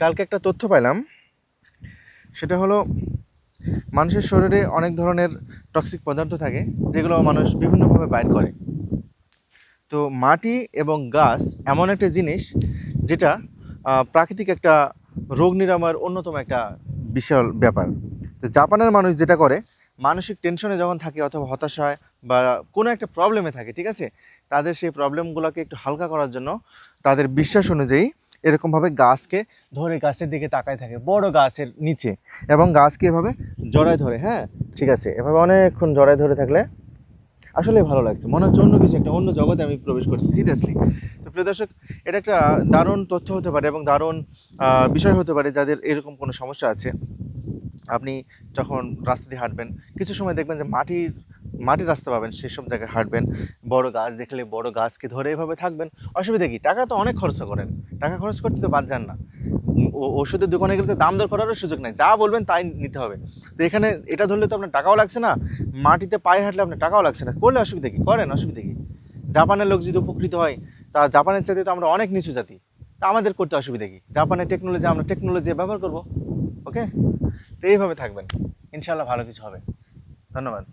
কালকে একটা তথ্য পাইলাম। সেটা হলো, মানুষের শরীরে অনেক ধরনের টক্সিক পদার্থ থাকে, যেগুলো মানুষ বিভিন্নভাবে বাইর করে। তো মাটি এবং গাছ এমন একটা জিনিস, যেটা প্রাকৃতিক একটা রোগ নিরাময়ের অন্যতম একটা বিশাল ব্যাপার। তো জাপানের মানুষ যেটা করে, মানসিক টেনশনে যখন থাকে অথবা হতাশায় বা কোনো একটা প্রবলেমে থাকে, ঠিক আছে? তাদের সেই প্রবলেমগুলোকে একটু হালকা করার জন্য তাদের বিশ্বাস অনুযায়ী এরকমভাবে গাছকে ধরে গাছের দিকে তাকায় থাকে, বড় গাছের নিচে। এবং গাছকে এভাবে জড়ায় ধরে হ্যাঁ? ঠিক আছে, এভাবে অনেকক্ষণ জড়ায় ধরে থাকলে আসলে ভালো লাগছে। মনে হচ্ছে অন্য কিছু একটা, অন্য জগতে আমি প্রবেশ করছি সিরিয়াসলি তো প্রিয় দর্শক, এটা একটা দারুণ তথ্য হতে পারে এবং দারুণ বিষয় হতে পারে যাদের এরকম কোনো সমস্যা আছে। আপনি যখন রাস্তা দিয়ে হাঁটবেন, কিছু সময় দেখবেন যে মাটির মাটির রাস্তা পাবেন সেই সব জায়গায় হাঁটবেন, বড় গাছ দেখলে বড় গাছকে ধরে এভাবে থাকবেন। অসুবিধা কি? টাকা তো অনেক খরচ করেন। টাকা খরচ করতে তো বাদ যান না। ওষুধের দোকানে গেলে তো দাম দর করারও সুযোগ নেই। যা বলবেন তাই নিতে হবে। তো এখানে এটা ধরলে তো আপনার টাকাও লাগছে না। মাটিতে পায়ে হাঁটলে আপনার টাকাও লাগছে না। করলে অসুবিধা কি? করেন, অসুবিধা কি? জাপানের লোক যদি উপকৃত হয়, তা জাপানের চাইতে তো আমরা অনেক নিচু জাতি। তা আমাদের করতে অসুবিধা কি? জাপানের টেকনোলজি আমরা টেকনোলজি ব্যবহার করব। ওকে তো এইভাবে থাকবেন। ইনশাল্লাহ ভালো কিছু হবে। ধন্যবাদ।